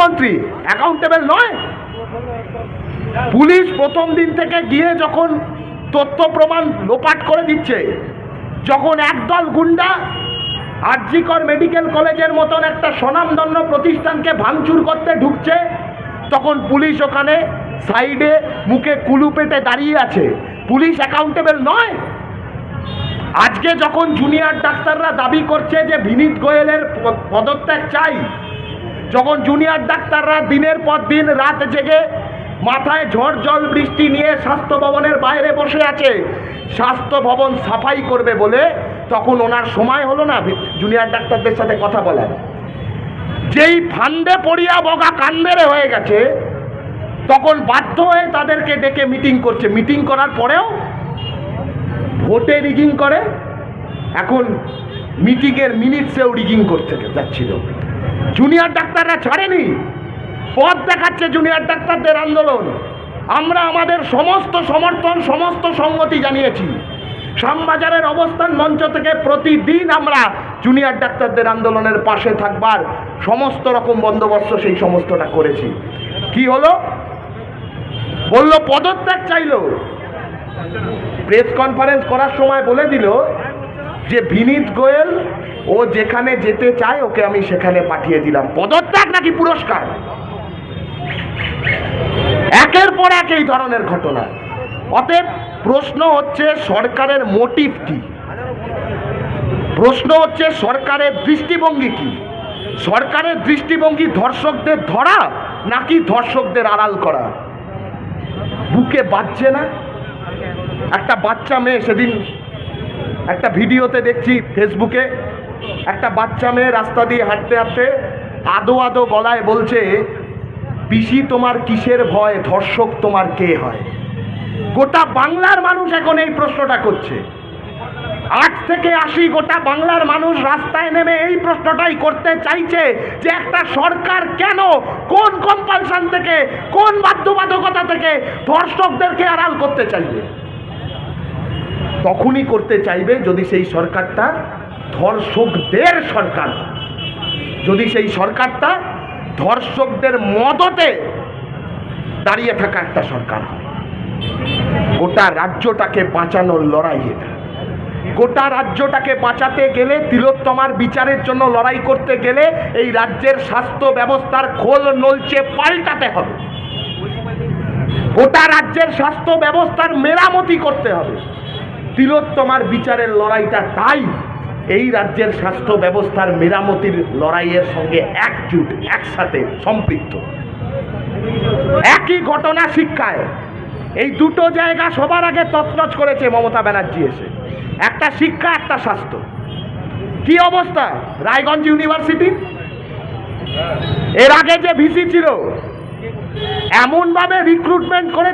মন্ত্রী অ্যাকাউন্টেবল নয়। পুলিশ প্রথম দিন থেকে গিয়ে যখন তথ্য প্রমাণ লোপাট করে দিচ্ছে, যখন একদল গুন্ডা আরজিকর মেডিকেল কলেজের মতন একটা স্বনামধন্য প্রতিষ্ঠানকে ভাঙচুর করতে ঢুকছে, তখন পুলিশ ওখানে সাইডে মুখে কুলু পেটে দাঁড়িয়ে আছে। পুলিশ অ্যাকাউন্টেবল নয়। আজকে যখন জুনিয়র ডাক্তাররা দাবি করছে যে বিনীত গোয়েলের পদত্যাগ চাই যখন জুনিয়র ডাক্তাররা দিনের পর দিন রাত জেগে মাথায় ঝড় জল বৃষ্টি নিয়ে স্বাস্থ্য ভবনের বাইরে বসে আছে, স্বাস্থ্য ভবন সাফাই করবে বলে তখন ওনার সময় হলো না জুনিয়র ডাক্তারদের সাথে কথা বলার। যেই ফান্ডে পড়িয়া বগা কান্দেরে হয়ে গেছে, তখন বাধ্য হয়ে তাদেরকে ডেকে মিটিং করছে। মিটিং করার পরেও ভোটে রিগিং করে, এখন মিটিংয়ের মিনিটসেও রিগিং করতে যাচ্ছিল। জুনিয়র ডাক্তাররা ছাড়েনি। পথ দেখাচ্ছে জুনিয়র ডাক্তারদের আন্দোলন। আমরা আমাদের সমস্ত সমর্থন, সমস্ত সংগতি জানিয়েছি। শ্যামবাজারের অবস্থান মঞ্চ থেকে প্রতিদিন আমরা জুনিয়র ডাক্তারদের আন্দোলনের পাশে থাকবার সমস্ত রকম বন্দোবস্ত সেই সমস্তটা করেছি। কি হলো? বলল, পদত্যাগ চাইলো। প্রেস কনফারেন্স করার সময় বলে দিল যে, বিনীত গোয়েল ও যেখানে যেতে চায়, ওকে আমি সেখানে পাঠিয়ে দিলাম। পদত্যাগ নাকি পুরস্কার? একের পর এক এই ধরনের ঘটনা। অতএব প্রশ্ন হচ্ছে, সরকারের মোটিভ কি? প্রশ্ন হচ্ছে, সরকারের দৃষ্টিভঙ্গি কি? সরকারের দৃষ্টিভঙ্গি ধর্ষকদের ধরা নাকি ধর্ষকদের আড়াল করা? বুকে বাজছে না? একটা বাচ্চা মেয়ে সেদিন একটা ভিডিওতে দেখছি ফেসবুকে একটা বাচ্চা মেয়ে রাস্তা দিয়ে হাঁটতে হাঁটতে আদো আদো গলায় বলছে, পিসি তোমার কিসের ভয়, ধর্ষক তোমার কে হয়? গোটা বাংলার মানুষ এখন এই প্রশ্নটা করছে। আট থেকে আশি গোটা বাংলার মানুষ রাস্তায় নেমে এই প্রশ্নটাই করতে চাইছে যে একটা সরকার কেন, কোন কম্পালশন থেকে, কোন বাধ্যবাধকতা থেকে ধর্ষকদেরকে আড়াল করতে চাইবে? তখনই করতে চাইবে যদি সেই সরকারটা ধর্ষকদের সরকার। যদি সেই সরকারটা ধর্ষকদের মদতে দাঁড়িয়ে থাকা একটা সরকার হয়, গোটা রাজ্যটাকে বাঁচানোর লড়াই এটা। গোটা রাজ্যটাকে বাঁচাতে গেলে, তিলোত্তমার বিচারের জন্য লড়াই করতে গেলে এই রাজ্যের স্বাস্থ্য ব্যবস্থার খোল নলচে পাল্টাতে হবে। গোটা রাজ্যের স্বাস্থ্য ব্যবস্থার মেরামতি করতে হবে। তিলোত্তমার বিচারের লড়াইটা তাই। এই রাজ্যের স্বাস্থ্য ব্যবস্থার মেরামতির লড়াইয়ের সঙ্গে একজুট, একসাথে, সম্পৃক্ত। একই ঘটনা শিক্ষায়। এই দুটো জায়গা সবার আগে তছনছ করেছে মমতা ব্যানার্জি এসে। একটা শিক্ষা, একটা স্বাস্থ্য। কি অবস্থা? রায়গঞ্জ ইউনিভার্সিটি? এর আগে যে ভিসি ছিল, এমনভাবে রিক্রুটমেন্ট করে